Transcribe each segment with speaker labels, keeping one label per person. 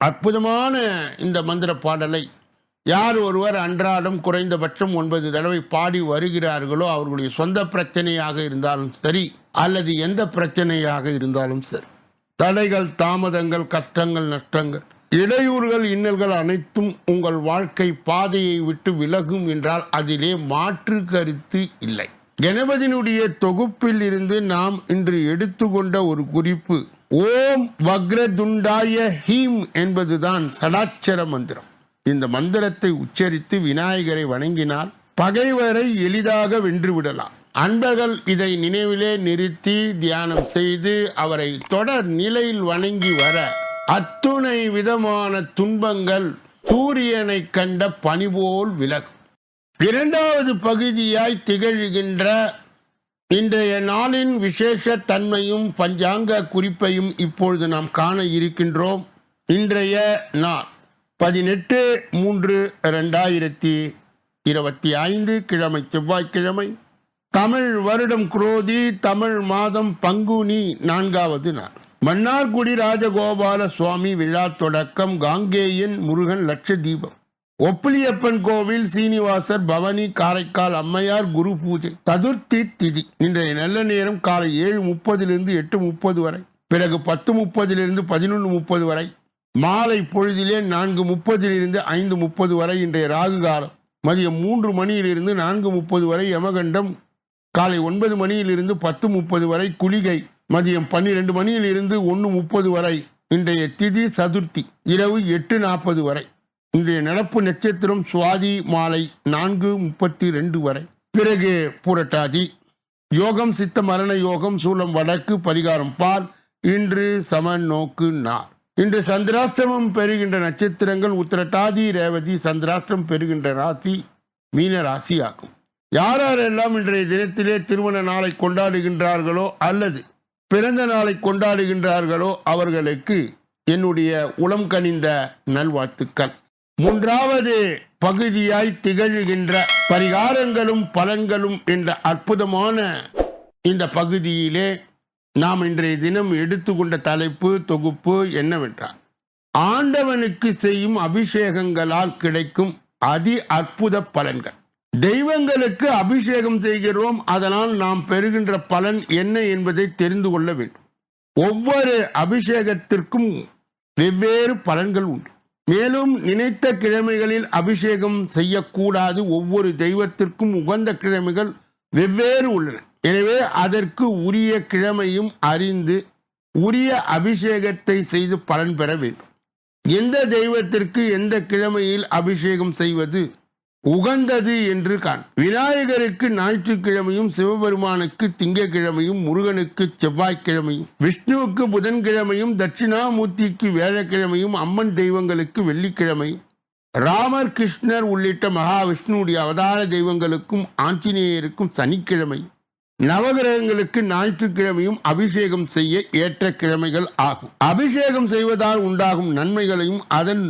Speaker 1: அற்புதமான இந்த மந்திர பாடலை யார் ஒருவர் அன்றாடம் குறைந்தபட்சம் ஒன்பது தடவை பாடி வருகிறார்களோ அவர்களுடைய சொந்த பிரச்சனையாக இருந்தாலும் சரி அல்லது எந்த பிரச்சனையாக இருந்தாலும் சரி. தடைகள் தாமதங்கள் கஷ்டங்கள் நஷ்டங்கள் இடையூறுகள் இன்னல்கள் அனைத்தும் உங்கள் வாழ்க்கை பாதையை விட்டு விலகும் என்றால் அதிலே மாற்று கருத்து இல்லை. கணபதியினுடைய தொகுப்பில் இருந்து நாம் இன்று எடுத்துக்கொண்ட ஒரு குறிப்பு ஓம் வக்ரதுண்டாய ஹீம் என்பதுதான் சடாச்சர மந்திரம். இந்த மந்திரத்தை உச்சரித்து விநாயகரை வணங்கினால் பகைவரை எளிதாக வென்றுவிடலாம். அன்பர்கள் இதை நினைவிலே நிறுத்தி தியானம் செய்து அவரை தொடர் நிலையில் வணங்கி வர அத்துணை விதமான துன்பங்கள் சூரியனை கண்ட பனிபோல் விலகும். இரண்டாவது பகுதியாய் திகழ்கின்ற இன்றைய நாளின் விசேஷ தன்மையும் பஞ்சாங்க குறிப்பையும் இப்பொழுது நாம் காண இருக்கின்றோம். இன்றைய நாள் பதினெட்டு மூன்று ரெண்டாயிரத்தி இருபத்தி ஐந்து கிழமை செவ்வாய்க்கிழமை. தமிழ் வருடம் குரோதி தமிழ் மாதம் பங்குனி நான்காவது நாள். மன்னார்குடி ராஜகோபால சுவாமி விழா தொடக்கம் காங்கேயன் முருகன் லட்சதீபம். ஒப்பிலியப்பன் கோவில் சீனிவாசர் பவனி காரைக்கால் அம்மையார் குரு பூஜை சதுர்த்தி திதி. இன்றைய நல்ல நேரம் காலை ஏழு முப்பதிலிருந்து எட்டு முப்பது வரை. பிறகு பத்து முப்பதிலிருந்து பதினொன்று முப்பது வரை. மாலை பொழுதிலே நான்கு முப்பதிலிருந்து ஐந்து முப்பது வரை இன்றைய ராகு காலம். மதியம் மூன்று மணியிலிருந்து நான்கு முப்பது வரை யமகண்டம். காலை ஒன்பது மணியிலிருந்து பத்து முப்பது வரை குளிகை. மதியம் பன்னிரெண்டு மணியிலிருந்து ஒன்று முப்பது வரை இன்றைய திதி சதுர்த்தி இரவு எட்டு நாற்பது வரை. இன்றைய நடப்பு நட்சத்திரம் சுவாதி மாலை நான்கு முப்பத்தி ரெண்டு வரை. பிறகு புரட்டாதி. யோகம் சித்த மரண யோகம் சூலம் வடக்கு பரிகாரம் பால் இன்று சம நோக்கு நார் இன்று சந்திராஷ்டிரமம் பெறுகின்ற நட்சத்திரங்கள் உத்திரட்டாதி ரேவதி சந்திராஷ்டிரம் பெறுகின்ற ராசி மீன ராசி ஆகும் யாரெல்லாம் இன்றைய தினத்திலே திருமண நாளை கொண்டாடுகின்றார்களோ அல்லது பிறந்த நாளை கொண்டாடுகின்றார்களோ அவர்களுக்கு என்னுடைய உளம் கனிந்த நல்வாழ்த்துக்கள். மூன்றாவது பகுதியாய் திகழ்கின்ற பரிகாரங்களும் பலன்களும் என்ற அற்புதமான இந்த பகுதியிலே நாம் இன்றைய தினம் எடுத்துக்கொண்ட தலைப்பு தொகுப்பு என்னவென்றால் ஆண்டவனுக்கு செய்யும் அபிஷேகங்களால் கிடைக்கும் அதி அற்புத பலன்கள். தெய்வங்களுக்கு அபிஷேகம் செய்கிறோம் அதனால் நாம் பெறுகின்ற பலன் என்ன என்பதை தெரிந்து கொள்ள வேண்டும். ஒவ்வொரு அபிஷேகத்திற்கும் வெவ்வேறு பலன்கள் உண்டு. மேலும் நினைத்த கிழமைகளில் அபிஷேகம் செய்யக்கூடாது. ஒவ்வொரு தெய்வத்திற்கும் உகந்த கிழமைகள் வெவ்வேறு உள்ளன. எனவே அதற்கு உரிய கிழமையும் அறிந்து உரிய அபிஷேகத்தை செய்து பலன் பெற வேண்டும். எந்த தெய்வத்திற்கு எந்த கிழமையில் அபிஷேகம் செய்வது உகந்தது என்று காண். விநாயகருக்கு ஞாயிற்றுக்கிழமையும் சிவபெருமானுக்கு திங்கக்கிழமையும் முருகனுக்கு செவ்வாய்க்கிழமையும் விஷ்ணுவுக்கு புதன்கிழமையும் தட்சிணாமூர்த்திக்கு வேழக்கிழமையும் அம்மன் தெய்வங்களுக்கு வெள்ளிக்கிழமையும் ராமர் கிருஷ்ணர் உள்ளிட்ட மகாவிஷ்ணுவுடைய அவதார தெய்வங்களுக்கும் ஆஞ்சநேயருக்கும் சனிக்கிழமை நவகிரகங்களுக்கு ஞாயிற்றுக்கிழமையும் அபிஷேகம் செய்ய ஏற்ற கிழமைகள் ஆகும். அபிஷேகம் செய்வதால் உண்டாகும் நன்மைகளையும் அதன்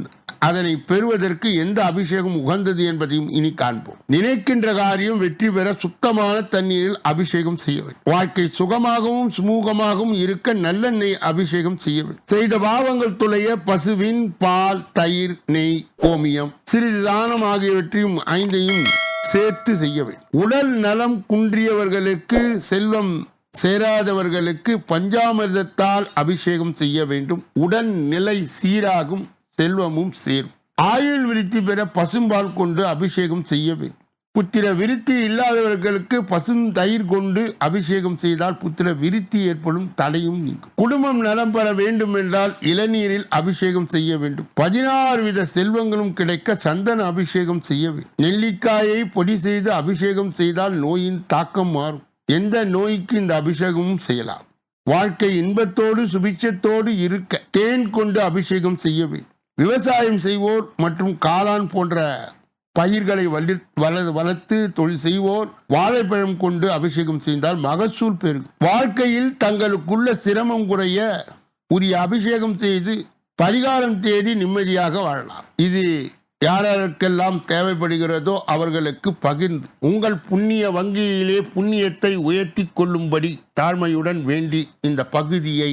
Speaker 1: அதனை பெறுவதற்கு எந்த அபிஷேகம் உகந்தது என்பதையும் இனி காண்போம். நினைக்கின்ற காரியம் வெற்றி பெற சுத்தமான தண்ணீரில் அபிஷேகம் செய்ய வேண்டும். வாழ்க்கை சுகமாகவும் சுமூகமாகவும் இருக்க நல்லெண்ணெய் அபிஷேகம் செய்ய வேண்டும். செய்த பாவங்கள் துளைய பசுவின் பால் தயிர் நெய் கோமியம் சிறிது தானம் ஆகியவற்றையும் ஐந்தையும் சேர்த்து செய்ய வேண்டும். உடல் நலம் குன்றியவர்களுக்கு செல்வம் சேராதவர்களுக்கு பஞ்சாமிர்தத்தால் அபிஷேகம் செய்ய வேண்டும். உடல் நிலை சீராகும் செல்வமும் சேரும். ஆயுள் விருத்தி பெற பசும்பால் கொண்டு அபிஷேகம் செய்ய வேண்டும். புத்திர விருத்தி இல்லாதவர்களுக்கு பசுந்தயிர் கொண்டு அபிஷேகம் செய்தால் புத்திர விருத்தி ஏற்படும் தடையும் நீங்கும். குடும்பம் நலம் பெற வேண்டும் என்றால் இளநீரில் அபிஷேகம் செய்ய வேண்டும். பதினாறு வித செல்வங்களும் கிடைக்க சந்தன அபிஷேகம் செய்ய வேண்டும். நெல்லிக்காயை பொடி செய்து அபிஷேகம் செய்தால் நோயின் தாக்கம் மாறும். எந்த நோய்க்கு இந்த அபிஷேகமும் செய்யலாம். வாழ்க்கை இன்பத்தோடு சுபிட்சத்தோடு இருக்க தேன் கொண்டு அபிஷேகம் செய்ய வேண்டும். விவசாயம் செய்வோர் மற்றும் காளான் போன்ற பயிர்களை வளி வள வளர்த்து தொழில் செய்வோர் வாழைப்பழம் கொண்டு அபிஷேகம் செய்தால் மகசூல் பெருகும். வாழ்க்கையில் தங்களுக்குள்ள சிரமம் குறைய உரிய அபிஷேகம் செய்து பரிகாரம் தேடி நிம்மதியாக வாழலாம். இது யாராருக்கெல்லாம் தேவைப்படுகிறதோ அவர்களுக்கு பகிர்ந்து உங்கள் புண்ணிய வங்கியிலே புண்ணியத்தை உயர்த்தி கொள்ளும்படி தாழ்மையுடன் வேண்டி இந்த பகுதியை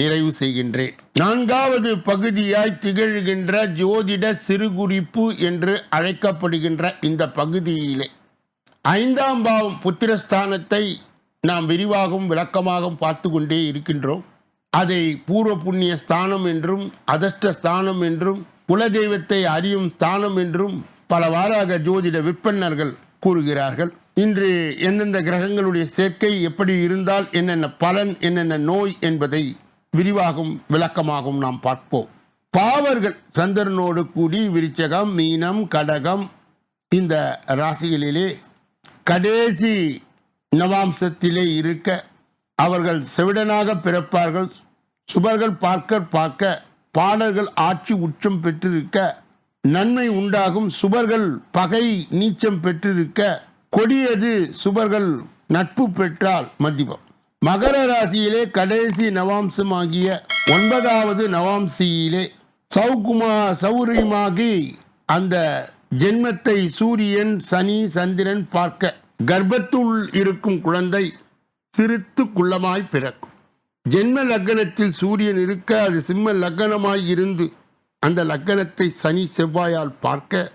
Speaker 1: நிறைவு செய்கின்றேன். நான்காவது பகுதியாய் திகழ்கின்ற ஜோதிட சிறுகுறிப்பு என்று அழைக்கப்படுகின்ற இந்த பகுதியிலே ஐந்தாம் பாவம் புத்திரஸ்தானத்தை நாம் விரிவாகவும் விளக்கமாகவும் பார்த்து கொண்டே இருக்கின்றோம். அதை பூர்வ புண்ணிய ஸ்தானம் என்றும் அதஷ்ட ஸ்தானம் என்றும் குலதெய்வத்தை அறியும் ஸ்தானம் என்றும் பலவாறாக ஜோதிட விற்பனர்கள் கூறுகிறார்கள். இன்று எந்தெந்த கிரகங்களுடைய சேர்க்கை எப்படி இருந்தால் என்னென்ன பலன் என்னென்ன நோய் என்பதை விரிவாகும் விளக்கமாகவும் நாம் பார்ப்போம். பாவர்கள் சந்திரனோடு கூடி விருச்சகம் மீனம் கடகம் இந்த ராசிகளிலே கடைசி நவாம்சத்திலே இருக்க அவர்கள் செவிடனாக பிறப்பார்கள். சுபர்கள் பார்க்க பார்க்க பாடல்கள் ஆட்சி உச்சம் பெற்றிருக்க நன்மை உண்டாகும். சுபர்கள் பகை நீச்சம் பெற்றிருக்க கொடியது சுபர்கள் நட்பு பெற்றால் மதிபம். மகர ராசியிலே கடைசி நவாம்சமாகிய ஒன்பதாவது நவாம்சியிலே சௌகுமா சௌரியமாகி அந்த ஜென்மத்தை சூரியன் சனி சந்திரன் பார்க்க கர்ப்பத்துள் இருக்கும் குழந்தை சிரித்து குள்ளமாய் பிறக்கும். ஜென்ம லக்கணத்தில் சூரியன் இருக்க அது சிம்ம லக்கணமாய் இருந்து அந்த லக்கணத்தை சனி செவ்வாயால் பார்க்க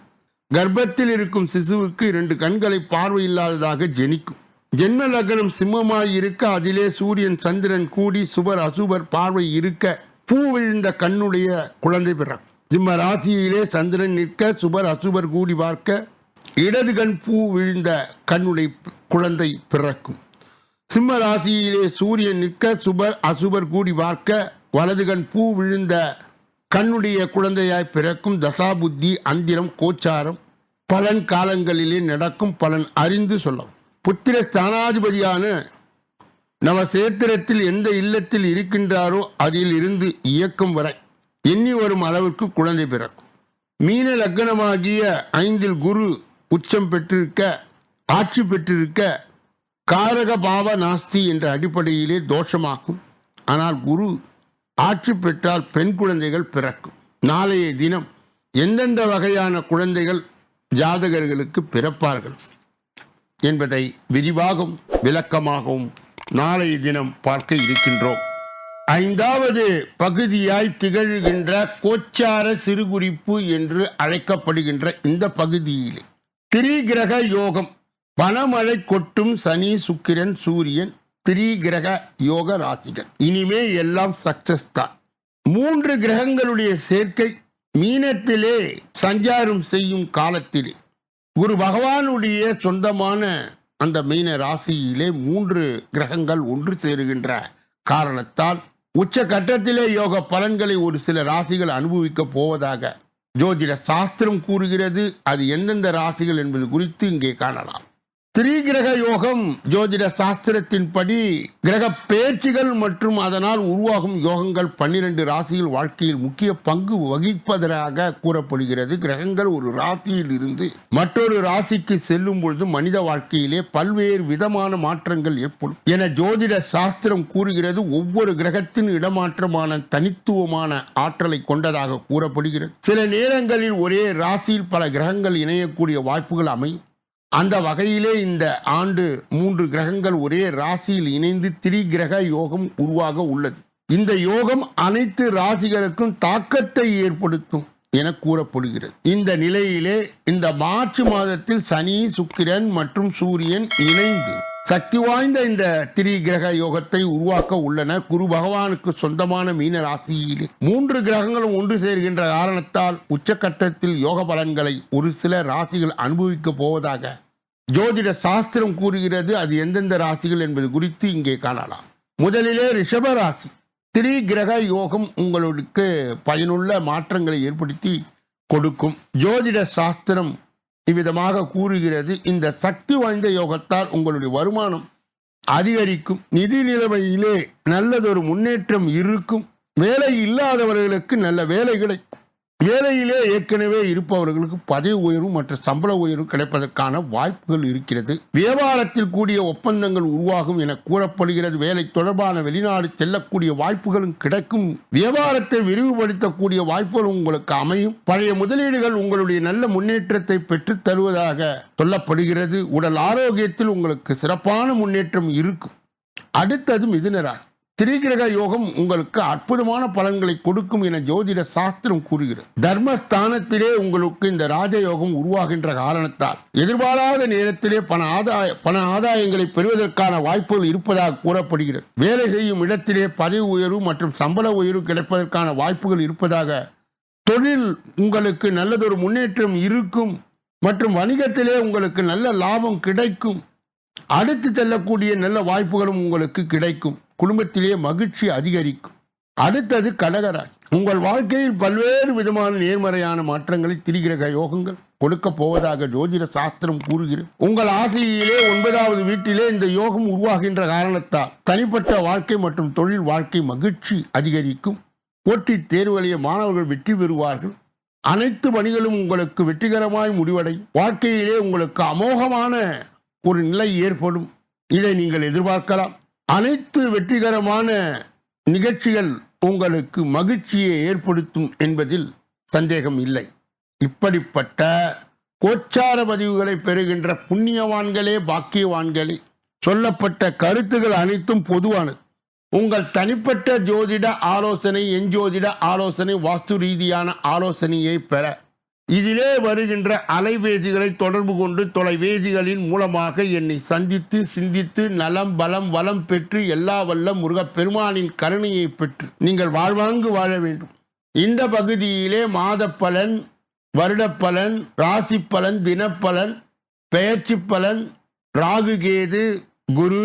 Speaker 1: கர்ப்பத்தில் இருக்கும் சிசுவுக்கு இரண்டு கண்களை பார்வையில்லாததாக ஜெனிக்கும். ஜென்ம லக்னம் சிம்மமாய் இருக்க அதிலே சூரியன் சந்திரன் கூடி சுபர் அசுபர் பார்வை இருக்க பூ விழுந்த கண்ணுடைய குழந்தை பிறக்கும் சிம்ம ராசியிலே சந்திரன் நிற்க சுபர் அசுபர் கூடி பார்க்க இடது கண் பூ விழுந்த கண்ணுடைய குழந்தை பிறக்கும். சிம்ம ராசியிலே சூரியன் நிற்க சுபர் அசுபர் கூடி பார்க்க வலது கண் பூ விழுந்த கண்ணுடைய குழந்தையாய் பிறக்கும். தசாபுத்தி அந்திரம் கோச்சாரம் பலன் காலங்களிலே நடக்கும் பலன் அறிந்து சொல்லவும். புத்திர ஸ்தானாதிபதியான நவசேத்திரத்தில் எந்த இல்லத்தில் இருக்கின்றாரோ அதில் இருந்து இயக்கம் வரை எண்ணி வரும் அளவிற்கு குழந்தை பிறக்கும். மீன லக்னமாகிய ஐந்தில் குரு உச்சம் பெற்றிருக்க ஆட்சி பெற்றிருக்க காரக பாவ நாஸ்தி என்ற அடிப்படையிலே தோஷமாகும். ஆனால் குரு ஆட்சி பெற்றால் பெண் குழந்தைகள் பிறக்கும். நாளைய தினம் எந்தெந்த வகையான குழந்தைகள் ஜாதகர்களுக்கு பிறப்பார்கள்? என்பதை விரிவாகவும் விளக்கமாகவும் நாளைய தினம் பார்க்க இருக்கின்றோம். ஐந்தாவது பகுதியாய் திகழ்கின்ற கோச்சார சிறுகுறிப்பு என்று அழைக்கப்படுகின்ற இந்த பகுதியிலே திரிகிரக யோகம். பணமழை கொட்டும் சனி சுக்கிரன் சூரியன் திரிகிரக யோக ராசிகள். இனிமே எல்லாம் சக்சஸ் தான். மூன்று கிரகங்களுடைய சேர்க்கை மீனத்திலே சஞ்சாரம் செய்யும் காலத்திலே குரு பகவானுடைய சொந்தமான அந்த மீன ராசியிலே மூன்று கிரகங்கள் ஒன்று சேருகின்ற காரணத்தால் உச்ச கட்டத்திலே யோக பலன்களை ஒரு சில ராசிகள் அனுபவிக்க போவதாக ஜோதிட சாஸ்திரம் கூறுகிறது. அது எந்தெந்த ராசிகள் என்பது குறித்து இங்கே காணலாம். திரிகிரக யோகம் ஜோதிட சாஸ்திரத்தின்படி கிரக பேச்சுகள் மற்றும் அதனால் உருவாகும் யோகங்கள் பன்னிரண்டு ராசியில் வாழ்க்கையில் முக்கிய பங்கு வகிப்பதாக கூறப்படுகிறது. கிரகங்கள் ஒரு ராசியில் இருந்து மற்றொரு ராசிக்கு செல்லும் பொழுது மனித வாழ்க்கையிலே பல்வேறு விதமான மாற்றங்கள் ஏற்படும். என ஜோதிட சாஸ்திரம் கூறுகிறது. ஒவ்வொரு கிரகத்தின் இடமாற்றமான தனித்துவமான ஆற்றலை கொண்டதாக கூறப்படுகிறது. சில நேரங்களில் ஒரே ராசியில் பல கிரகங்கள் இணையக்கூடிய வாய்ப்புகள் அமையும். அந்த வகையிலே இந்த ஆண்டு மூன்று கிரகங்கள் ஒரே ராசியில் இணைந்து திரிகிரக யோகம் உருவாக உள்ளது. இந்த யோகம் அனைத்து ராசிகளுக்கும் தாக்கத்தை ஏற்படுத்தும் என கூறப்படுகிறது. இந்த நிலையிலே இந்த மார்ச் மாதத்தில் சனி சுக்கிரன் மற்றும் சூரியன் இணைந்து சக்தி வாய்ந்த இந்த திரி கிரக யோகத்தை உருவாக்க உள்ளன. குரு பகவானுக்கு சொந்தமான மீன ராசியிலே. மூன்று கிரகங்களும் ஒன்று சேர்கின்ற காரணத்தால் உச்சக்கட்டத்தில் யோக பலன்களை ஒரு சில ராசிகள் அனுபவிக்க போவதாக ஜோதிட சாஸ்திரம் கூறுகிறது. அது எந்தெந்த ராசிகள் என்பது குறித்து இங்கே காணலாம். முதலிலே ரிஷப ராசி. திரி கிரக யோகம் உங்களுக்கு பயனுள்ள மாற்றங்களை ஏற்படுத்தி கொடுக்கும். ஜோதிட சாஸ்திரம் இவ்விதமாக கூறுகிறது இந்த சக்தி வாய்ந்த யோகத்தால் உங்களுடைய வருமானம் அதிகரிக்கும். நிதி நிலைமையிலே நல்லதொரு முன்னேற்றம் இருக்கும். வேலை இல்லாதவர்களுக்கு நல்ல வேலை கிடைக்கும் வேலையிலே ஏற்கனவே இருப்பவர்களுக்கு பதவி உயர்வு மற்றும் சம்பள உயர்வு கிடைப்பதற்கான வாய்ப்புகள் இருக்கிறது. வியாபாரத்தில் கூடிய ஒப்பந்தங்கள் உருவாகும் என கூறப்படுகிறது. வேலை தொடர்பான வெளிநாடு செல்லக்கூடிய வாய்ப்புகளும் கிடைக்கும். வியாபாரத்தை விரிவுபடுத்தக்கூடிய வாய்ப்புகள் உங்களுக்கு அமையும். பழைய முதலீடுகள் உங்களுடைய நல்ல முன்னேற்றத்தை பெற்றுத் தருவதாக சொல்லப்படுகிறது. உடல் ஆரோக்கியத்தில் உங்களுக்கு சிறப்பான முன்னேற்றம் இருக்கும். அடுத்தது மிதுனராசி திரிகிரக யோகம் உங்களுக்கு அற்புதமான பலன்களை கொடுக்கும் என ஜோதிட சாஸ்திரம் கூறுகிறது. தர்மஸ்தானத்திலே உங்களுக்கு இந்த ராஜயோகம் உருவாகின்ற காரணத்தால் எதிர்பாராத நேரத்திலே பண ஆதாய பண ஆதாயங்களை பெறுவதற்கான வாய்ப்புகள் இருப்பதாக கூறப்படுகிறது. வேலை செய்யும் இடத்திலே பதவி உயர்வு மற்றும் சம்பள உயர்வு கிடைப்பதற்கான வாய்ப்புகள் இருப்பதாக தொழில் உங்களுக்கு நல்லதொரு முன்னேற்றம் இருக்கும் மற்றும் வணிகத்திலே உங்களுக்கு நல்ல லாபம் கிடைக்கும். அடுத்து செல்லக்கூடிய நல்ல வாய்ப்புகளும் உங்களுக்கு கிடைக்கும். குடும்பத்திலே மகிழ்ச்சி அதிகரிக்கும். அடுத்தது கடகராசி. உங்கள் வாழ்க்கையில் பல்வேறு விதமான நேர்மறையான மாற்றங்களை திரிகிரக யோகங்கள் கொடுக்க போவதாக ஜோதிட சாஸ்திரம் கூறுகிறது. உங்கள் ஆசையிலே ஒன்பதாவது வீட்டிலே இந்த யோகம் உருவாகின்ற காரணத்தால் தனிப்பட்ட வாழ்க்கை மற்றும் தொழில் வாழ்க்கை மகிழ்ச்சி அதிகரிக்கும். போட்டித் தேர்வுகளிலே மாணவர்கள் வெற்றி பெறுவார்கள். அனைத்து பணிகளும் உங்களுக்கு வெற்றிகரமாய் முடிவடையும். வாழ்க்கையிலே உங்களுக்கு அமோகமான ஒரு நிலை ஏற்படும். இதை நீங்கள் எதிர்பார்க்கலாம். அனைத்து வெற்றிகரமான நிகழ்ச்சிகள் உங்களுக்கு மகிழ்ச்சியை ஏற்படுத்தும் என்பதில் சந்தேகம் இல்லை. இப்படிப்பட்ட கோச்சார பதிவுகளை பெறுகின்ற புண்ணியவான்களே பாக்கியவான்களே சொல்லப்பட்ட கருத்துகள் அனைத்தும் பொதுவானது. உங்கள் தனிப்பட்ட ஜோதிட ஆலோசனை எஞ்சோதிட ஆலோசனை வாஸ்து ரீதியான ஆலோசனையை பெற இதிலே வருகின்ற அலைபேசிகளை தொடர்பு கொண்டு தொலைபேசிகளின் மூலமாக என்னை சந்தித்து சிந்தித்து நலம் பலம் வளம் பெற்று எல்லா வல்ல முருகப்பெருமானின் கருணையை பெற்று நீங்கள் வாழ்வாங்கு வாழ வேண்டும். இந்த பகுதியிலே மாத பலன் வருடப்பலன் ராசி பலன் தினப்பலன் பெயர்ச்சி பலன் ராகு கேது குரு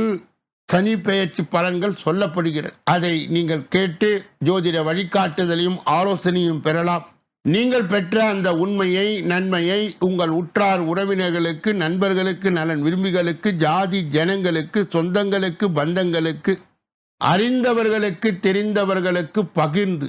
Speaker 1: சனி பெயர்ச்சி பலன்கள் சொல்லப்படுகிறது. அதை நீங்கள் கேட்டு ஜோதிட வழிகாட்டுதலையும் ஆலோசனையும் பெறலாம். நீங்கள் பெற்ற அந்த உண்மையை நன்மையை உங்கள் உற்றார் உறவினர்களுக்கு நண்பர்களுக்கு நலன் விரும்பிகளுக்கு ஜாதி ஜனங்களுக்கு சொந்தங்களுக்கு பந்தங்களுக்கு அறிந்தவர்களுக்கு தெரிந்தவர்களுக்கு பகிர்ந்து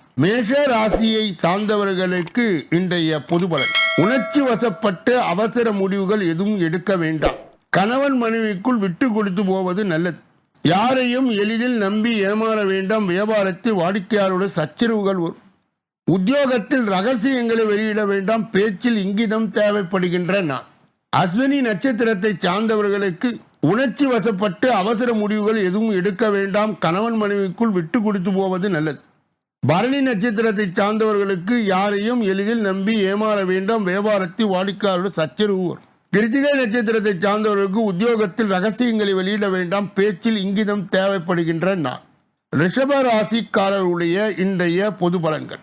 Speaker 1: மேஷ ராசியை சார்ந்தவர்களுக்கு இன்றைய பொது பலன் உணர்ச்சி வசப்பட்டு அவசர முடிவுகள் எதுவும் எடுக்க வேண்டாம். கணவன் மனைவிக்குள் விட்டு கொடுத்து போவது நல்லது. யாரையும் எளிதில் நம்பி ஏமாற வேண்டாம். வியாபாரத்தில் வாடிக்கையாளருடைய சச்சரவுகள் வரும். உத்தியோகத்தில் ரகசியங்களை வெளியிட வேண்டாம். பேச்சில் இங்கிதம் தேவைப்படுகின்ற நான் அஸ்வினி நட்சத்திரத்தை சார்ந்தவர்களுக்கு உணர்ச்சி வசப்பட்டு அவசர முடிவுகள் எதுவும் எடுக்க வேண்டாம். கணவன் மனைவிக்குள் விட்டு கொடுத்து போவது நல்லது. பரணி நட்சத்திரத்தை சார்ந்தவர்களுக்கு யாரையும் எளிதில் நம்பி ஏமாற வேண்டாம். வியாபாரத்தில் வாடிக்கையாளர் சச்சரவு கிருத்திகை நட்சத்திரத்தை சார்ந்தவர்களுக்கு உத்தியோகத்தில் ரகசியங்களை வெளியிட வேண்டாம். பேச்சில் இங்கிதம் தேவைப்படுகின்ற நான் ரிஷப ராசிக்காரருடைய இன்றைய பொது பலன்கள்.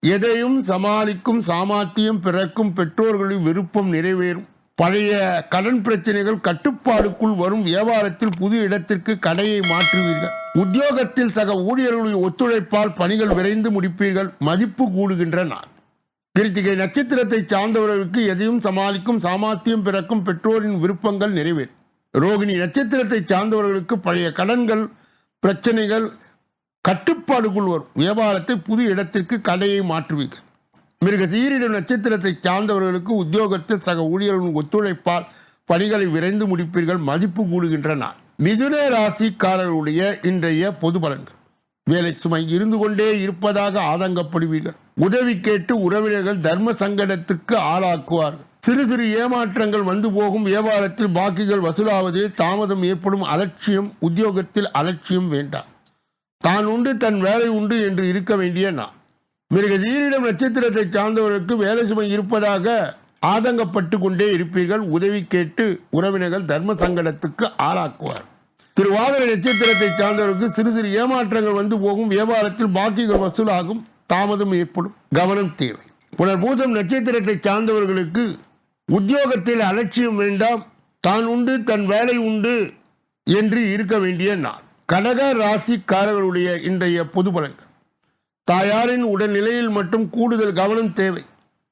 Speaker 1: எதையும் சமாளிக்கும் சாமாத்தியம் பிறக்கும் பெற்றோர்களின் விருப்பம் நிறைவேறும். பழைய கடன் பிரச்சனைகள் கட்டுப்பாடுக்குள் வரும் வியாபாரத்தில் புது இடத்திற்கு கடையை மாற்றுவீர்கள். உத்தியோகத்தில் சக ஊழியர்களுடைய ஒத்துழைப்பால் பணிகள் விரைந்து முடிப்பீர்கள். மதிப்பு கூடுகின்ற நாள். கிருத்திகை நட்சத்திரத்தை சார்ந்தவர்களுக்கு எதையும் சமாளிக்கும் சாமர்த்தியம் பிறக்கும் பெற்றோரின் விருப்பங்கள் நிறைவேறும். ரோகிணி நட்சத்திரத்தை சார்ந்தவர்களுக்கு பழைய கடன்கள் பிரச்சனைகள் கட்டுப்பாடுக்குள் வரும். வியாபாரத்தை புது இடத்திற்கு கடையை மாற்றுவீர்கள். மிருக சீரிடம் நட்சத்திரத்தை சார்ந்தவர்களுக்கு உத்தியோகத்தில் சக ஊழியர்களின் ஒத்துழைப்பால் பணிகளை விரைந்து முடிப்பீர்கள் மதிப்பு கூடுகின்ற நாள் மிதுன ராசிக்காரர்களுடைய இன்றைய பொது பலன்கள். வேலை சுமை இருந்து கொண்டே இருப்பதாக ஆதங்கப்படுவீர்கள். உதவி கேட்டு உறவினர்கள் தர்ம சங்கடத்துக்கு ஆளாக்குவார்கள். சிறு சிறு ஏமாற்றங்கள் வந்து போகும் வியாபாரத்தில் பாக்கிகள் வசூலாவது தாமதம் ஏற்படும் அலட்சியம் உத்தியோகத்தில் அலட்சியம் வேண்டாம். தான் உண்டு தன் வேலை உண்டு என்று இருக்க வேண்டிய நான் மிருகசீரிடம் நட்சத்திரத்தை சார்ந்தவர்களுக்கு வேலை சுமை இருப்பதாக ஆதங்கப்பட்டு கொண்டே இருப்பீர்கள். உதவி கேட்டு உறவினர்கள் தர்ம சங்கடத்துக்கு ஆளாக்குவார். திருவாதிரை நட்சத்திரத்தை சார்ந்தவர்களுக்கு சிறு சிறு ஏமாற்றங்கள் வந்து போகும். வியாபாரத்தில் பாக்கிகள் வசூலாகும். தாமதம் ஏற்படும். கவனம் தேவை. புனர்பூசம் நட்சத்திரத்தை சார்ந்தவர்களுக்கு உத்தியோகத்தில் அலட்சியம் வேண்டாம். தான் உண்டு தன் வேலை உண்டு என்று இருக்க வேண்டிய நாள். கடக ராசிக்காரர்களுடைய இன்றைய பொது பலன்கள் தாயாரின் உடல்நிலையில் மட்டும் கூடுதல் கவனம் தேவை.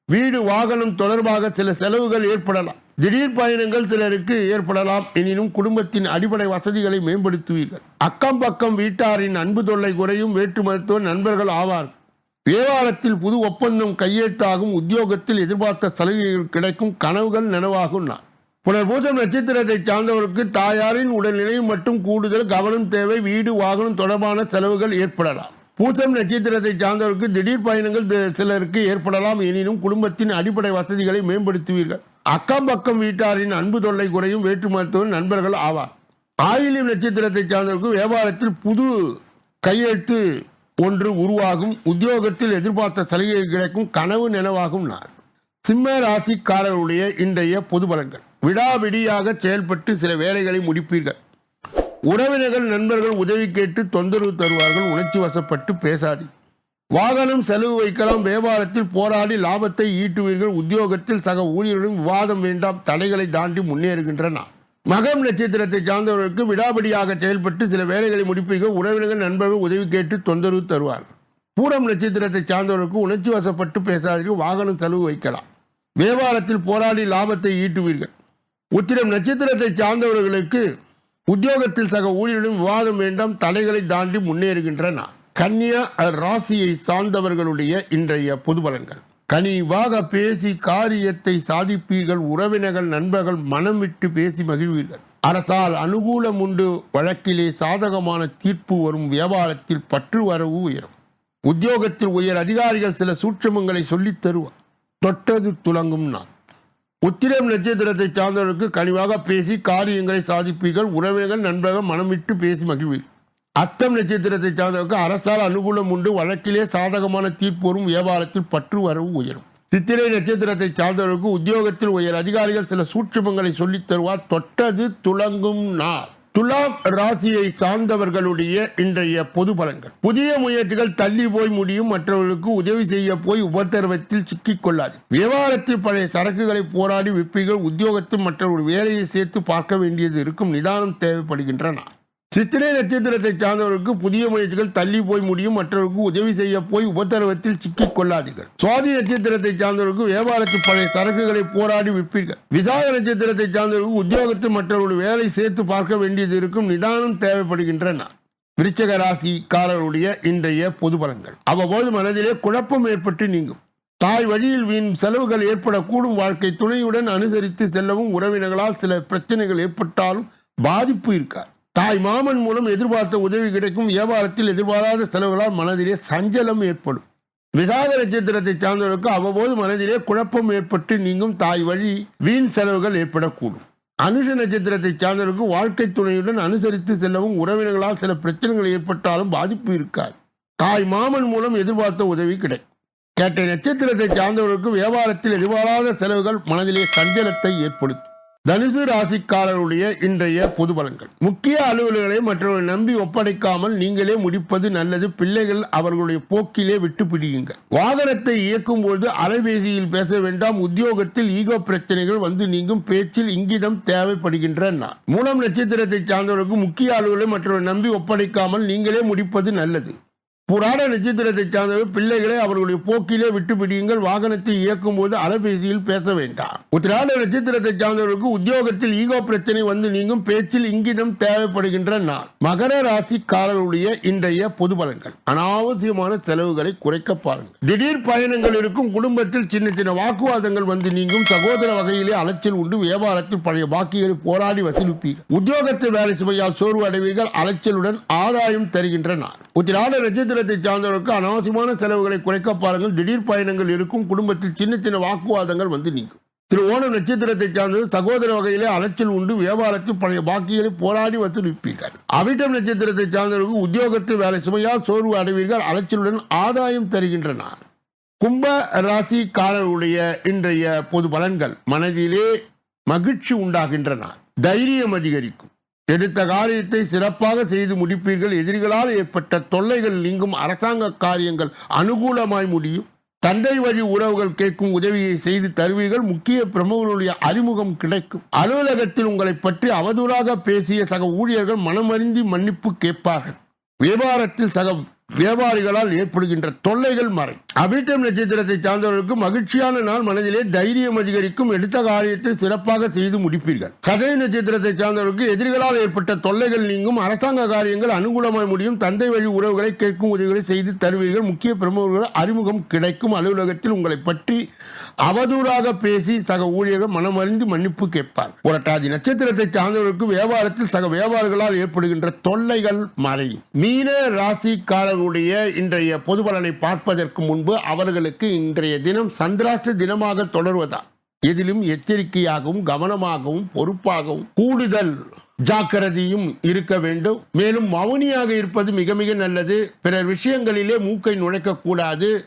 Speaker 1: வீடு வாகனம் தொடர்பாக சில செலவுகள் ஏற்படலாம். திடீர் பயணங்கள் சிலருக்கு ஏற்படலாம். எனினும் குடும்பத்தின் அடிப்படை வசதிகளை மேம்படுத்துவீர்கள். அக்கம் பக்கம் வீட்டாரின் அன்பு தொல்லை குறையும் வேற்று மருத்துவ நண்பர்கள் ஆவார்கள். வியாபாரத்தில் புது ஒப்பந்தம் கையெழுத்தாகும். உத்தியோகத்தில் எதிர்பார்த்த சலுகைகள் கிடைக்கும். கனவுகள் நனவாகும் நான். புனர்பூசம் நட்சத்திரத்தை சார்ந்தவருக்கு தாயாரின் உடல்நிலை மட்டும் கூடுதல் கவனம் தேவை. வீடு வாகனம் தொடர்பான செலவுகள் ஏற்படலாம். பூசம் நட்சத்திரத்தை சார்ந்தவருக்கு திடீர் பயணங்கள் சிலருக்கு ஏற்படலாம். எனினும் குடும்பத்தின் அடிப்படை வசதிகளை மேம்படுத்துவீர்கள். அக்கம் பக்கம் வீட்டாரின் அன்பு தொல்லை குறையும் வேற்று மருத்துவ நண்பர்கள் ஆவார். ஆயிலியம் நட்சத்திரத்தை சார்ந்தவருக்கு வியாபாரத்தில் புது கையெழுத்து ஒன்று உருவாகும். உத்தியோகத்தில் எதிர்பார்த்த சலுகை கிடைக்கும். கனவு நினைவாகும் நான் சிம்ம ராசிக்காரர்களுடைய இன்றைய பொது பலன்கள். விடாவிடியாக செயல்பட்டு சில வேலைகளை முடிப்பீர்கள். உறவினர்கள் நண்பர்கள் உதவி கேட்டு தொந்தரவு தருவார்கள். உணர்ச்சி வசப்பட்டு பேசாதி வாகனம் செலவு வைக்கலாம். வியாபாரத்தில் போராடி லாபத்தை ஈட்டுவீர்கள். உத்தியோகத்தில் சக ஊழியருடன் விவாதம் வேண்டாம். தடைகளை தாண்டி முன்னேறுகின்றன. மகம் நட்சத்திரத்தை சார்ந்தவர்களுக்கு விடாபடியாக செயல்பட்டு சில வேலைகளை முடிப்பீர்கள். உறவினர்கள் நண்பர்கள் உதவி கேட்டு தொந்தரவு தருவார்கள். பூரம் நட்சத்திரத்தை சார்ந்தவர்களுக்கு உணர்ச்சி வசப்பட்டு பேசாதீர்கள். வாகனம் செலவு வைக்கலாம். வியாபாரத்தில் போராடி லாபத்தை ஈட்டுவீர்கள். உத்திரம் நட்சத்திரத்தை சார்ந்தவர்களுக்கு உத்தியோகத்தில் சக ஊழியர்களும் விவாதம் வேண்டாம் தடைகளை தாண்டி முன்னேறுகின்றன. கன்னியா ராசியை சார்ந்தவர்களுடைய இன்றைய பொது பலன்கள். கனிவாக பேசி காரியத்தை சாதிப்பீர்கள் உறவினர்கள் நண்பர்கள் மனம் விட்டு பேசி மகிழ்வீர்கள். அரசால் அனுகூலம் உண்டு வழக்கிலே சாதகமான தீர்ப்பு வரும் வியாபாரத்தில் பற்று வரவு உயரும். உத்தியோகத்தில் உயர் அதிகாரிகள் சில சூட்சமங்களை சொல்லித் தருவார். தொட்டது துலங்கும் நான் உத்திரம் நட்சத்திரத்தை சார்ந்தவர்களுக்கு கனிவாக பேசி காரியங்களை சாதிப்பீர்கள். உறவினர்கள் நண்பர்கள் மனம் விட்டு பேசி மகிழ்வீர்கள் அத்தம் நட்சத்திரத்தை சார்ந்தவருக்கு அரசால் அனுகூலம் உண்டு. வழக்கிலே சாதகமான தீர்ப்பு வரும் வியாபாரத்தில் பற்று வரவு உயரும். சித்திரை நட்சத்திரத்தை சார்ந்தவர்களுக்கு உத்தியோகத்தில் உயர் அதிகாரிகள் சில சூட்சுமங்களை சொல்லித் தருவார். தொட்டது துலங்கும் நாள். துலாம் ராசியை சார்ந்தவர்களுடைய இன்றைய பொது பலன்கள். புதிய முயற்சிகள் தள்ளி போய் முடியும் மற்றவர்களுக்கு உதவி செய்ய போய் உபத்திரவத்தில் சிக்கிக் கொள்ளாது. விவகாரத்தில் பழைய சரக்குகளை போராடி விற்பீர்கள் உத்தியோகத்தில் மற்றவர்கள் வேலையை சேர்த்து பார்க்க வேண்டியது இருக்கும் நிதானம் தேவைப்படுகின்றன. சித்திரை நட்சத்திரத்தை சார்ந்தவர்களுக்கு புதிய முயற்சிகள் தள்ளி போய் முடியும். மற்றவர்களுக்கு உதவி செய்ய போய் உபத்திரவத்தில் சிக்கிக் கொள்ளாதீர்கள். சுவாதி நட்சத்திரத்தை சார்ந்தவர்களுக்கு வியாபாரத்தில் பழைய சரக்குகளை போராடி விற்பீர்கள். விசாக நட்சத்திரத்தை சார்ந்தவர்களுக்கு உத்தியோகத்தில் மற்றவர்களுடைய வேலை சேர்த்து பார்க்க வேண்டியது இருக்கும் நிதானம் தேவைப்படுகின்றன. விருச்சக ராசிக்காரருடைய இன்றைய பொது பலன்கள். அவ்வப்போது மனதிலே குழப்பம் ஏற்பட்டு நீங்கும். தாய் வழியில் வீண் செலவுகள் ஏற்படக்கூடும். வாழ்க்கை துணையுடன் அனுசரித்து செல்லவும் உறவினர்களால் சில பிரச்சனைகள் ஏற்பட்டாலும் பாதிப்பு இருக்கார் தாய் மாமன் மூலம் எதிர்பார்த்த உதவி கிடைக்கும். வியாபாரத்தில் எதிர்பாராத செலவுகளால் மனதிலே சஞ்சலம் ஏற்படும். விசாக நட்சத்திரத்தை சார்ந்தவர்களுக்கு அவ்வப்போது மனதிலே குழப்பம் ஏற்பட்டு நீங்கும் தாய் வழி வீண் செலவுகள் ஏற்படக்கூடும். அனுஷ நட்சத்திரத்தை சார்ந்தவர்களுக்கு வாழ்க்கை துணையுடன் அனுசரித்து செல்லவும் உறவினர்களால் சில பிரச்சனைகள் ஏற்பட்டாலும் பாதிப்பு இருக்காது. தாய் மாமன் மூலம் எதிர்பார்த்த உதவி கிடைக்கும். கேட்ட நட்சத்திரத்தை சார்ந்தவர்களுக்கு வியாபாரத்தில் எதிர்பாராத செலவுகள் மனதிலே சஞ்சலத்தை ஏற்படுத்தும். தனுசு ராசிக்காரருடைய இன்றைய பொது பலன்கள். முக்கிய அலுவலர்களை மற்றவர்கள் நம்பி ஒப்படைக்காமல் நீங்களே முடிப்பது நல்லது. பிள்ளைகள் அவர்களுடைய போக்கிலே விட்டு பிடியுங்கள். வாகனத்தை இயக்கும் பொழுது அலைபேசியில் பேச வேண்டாம். உத்தியோகத்தில் ஈகோ பிரச்சனைகள் வந்து நீங்கும். பேச்சில் இங்கிதம் தேவைப்படுகின்றன மூலம் நட்சத்திரத்தை சார்ந்தவர்களுக்கு முக்கிய அலுவலை மற்றவர்கள் நம்பி ஒப்படைக்காமல் நீங்களே முடிப்பது நல்லது. புராண நட்சத்திரத்தை சார்ந்தவர் பிள்ளைகளை அவர்களுடைய போக்கிலே விட்டு பிடியுங்கள். வாகனத்தை இயக்கும் போது அலைபேசியில் பேச வேண்டாம். உத்திராட நட்சத்திரத்தை சார்ந்தவர்களுக்கு உத்தியோகத்தில் ஈகோ பிரச்சனை வந்து நீங்கும். பேச்சில் இங்கிதம் தேவைப்படுகின்ற நாள். மகர ராசிக்காரர்களுடைய இன்றைய பொது பலன்கள். அனாவசியமான செலவுகளை குறைக்க பாருங்கள். திடீர் பயணங்கள் இருக்கும். குடும்பத்தில் சின்ன சின்ன வாக்குவாதங்கள் வந்து நீங்கும். சகோதர வகையிலே அலைச்சல் உண்டு. வியாபாரத்தில் பழைய பாக்கிகளை போராடி வசூலிப்பீர்கள். உத்தியோகத்தில் வேலை சுமையால் சோர்வு அடைவீர்கள். அலைச்சலுடன் ஆதாயம் தருகின்ற நான் உத்திராட நட்சத்திரத்தை சார்ந்தவர்களுக்கு அனாவசியமான செலவுகளை குறைக்க பாருங்கள். திடீர் பயணங்கள் இருக்கும். குடும்பத்தில் சின்ன சின்ன வாக்குவாதங்கள் வந்து நீங்கும். திரு ஓணம் நட்சத்திரத்தை சார்ந்தது சகோதர வகையிலே அலைச்சல் உண்டு. வியாபாரத்தில் பழைய பாக்கிகளை போராடி வசூலிப்பீர்கள் அவிட்டம் நட்சத்திரத்தை சார்ந்தவர்களுக்கு உத்தியோகத்தில் வேலை சுமையால் சோர்வு அடைவீர்கள். அலைச்சலுடன் ஆதாயம் தருகின்றன. கும்ப ராசிக்காரருடைய இன்றைய பொது பலன்கள் மனதிலே மகிழ்ச்சி உண்டாகின்றன. தைரியம் அதிகரிக்கும். எடுத்த காரியத்தை சிறப்பாக செய்து முடிப்பீர்கள். எதிரிகளால் ஏற்பட்ட தொல்லைகள் நீங்கும். அரசாங்க காரியங்கள் அனுகூலமாய் முடியும். தந்தை வழி உறவுகள் கேட்கும் உதவியை செய்து தருவீர்கள். முக்கிய பிரமுகர்களுடைய அறிமுகம் கிடைக்கும். அலுவலகத்தில் உங்களை பற்றி அவதூறாக பேசிய சக ஊழியர்கள் மனமறிந்தி மன்னிப்பு கேட்பார்கள். வியாபாரத்தில் சக வியாபாரிகளால் ஏற்படுகின்ற தொல்லைகள் மறை. அபிட்டம் நட்சத்திரத்தை சார்ந்தவர்களுக்கு மகிழ்ச்சியான நாள் மனதிலே தைரியம் அதிகரிக்கும். எடுத்த காரியத்தை சிறப்பாக செய்து முடிப்பீர்கள். சதய நட்சத்திரத்தை சார்ந்தவர்களுக்கு எதிரிகளால் ஏற்பட்ட தொல்லைகள் நீங்கும். அரசாங்க காரியங்கள் அனுகூலமாய் முடியும். தந்தை வழி உறவுகளை கேட்கும் உதவிகளை செய்து தருவீர்கள். முக்கிய பிரமுகர்கள் அறிமுகம் கிடைக்கும். அலுவலகத்தில் உங்களை பற்றி அவதூறாக பேசி சக ஊழியர்கள் மனமறிந்து மன்னிப்பு கேட்பார். புரட்டாதி நட்சத்திரத்தை சார்ந்தவர்களுக்கு வியாபாரத்தில் சக வியாபாரிகளால் ஏற்படுகின்ற தொல்லைகள் மறையும் மீன ராசிக்காரர்களுடைய இன்றைய பொது பலனை பார்ப்பதற்கு முன்பு அவர்களுக்கு இன்றைய தினம் சந்திராஷ்ட தினமாக தொடர்வதால் எதிலும் எச்சரிக்கையாகவும் கவனமாகவும் பொறுப்பாகவும் கூடுதல் ஜாக்கிரதையும் இருக்க வேண்டும். மேலும் மௌனியாக இருப்பது மிக மிக நல்லது. பிறர் விஷயங்களிலே மூக்கை நுழைக்க கூடாது.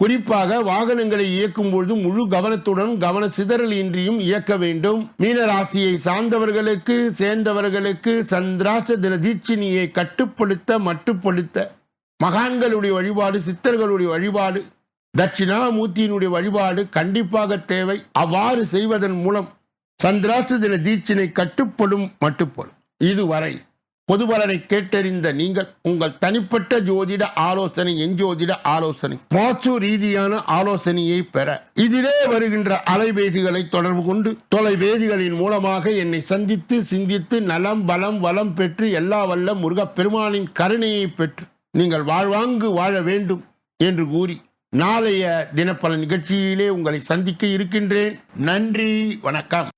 Speaker 1: குறிப்பாக வாகனங்களை இயக்கும் பொழுது முழு கவனத்துடன் கவன சிதறல் இன்றியும் இயக்க வேண்டும். மீனராசியை சார்ந்தவர்களுக்கு சேர்ந்தவர்களுக்கு சந்திராச தின தீட்சினியை கட்டுப்படுத்த மட்டுப்படுத்த மகான்களுடைய வழிபாடு சித்தர்களுடைய வழிபாடு தட்சிணாமூர்த்தியினுடைய வழிபாடு கண்டிப்பாக தேவை. அவ்வாறு செய்வதன் மூலம் சந்திராச தின தீட்சினை கட்டுப்படும் மட்டுப்படும். இதுவரை பொதுபலனை கேட்டறிந்த நீங்கள் உங்கள் தனிப்பட்ட ஜோதிட ஆலோசனை என் ஜோதிட ஆலோசனை. வாஸ்து ரீதியான ஆலோசனையை பெற இதிலே வருகின்ற அலைபேசிகளை தொடர்பு கொண்டு தொலைபேசிகளின் மூலமாக என்னை சந்தித்து சிந்தித்து நலம் பலம் வளம் பெற்று எல்லா வல்ல முருகப் பெருமானின் கருணையை பெற்று நீங்கள் வாழ்வாங்கு வாழ வேண்டும் என்று கூறி நாளைய தினப்பல நிகழ்ச்சியிலே உங்களை சந்திக்க இருக்கின்றேன். நன்றி வணக்கம்.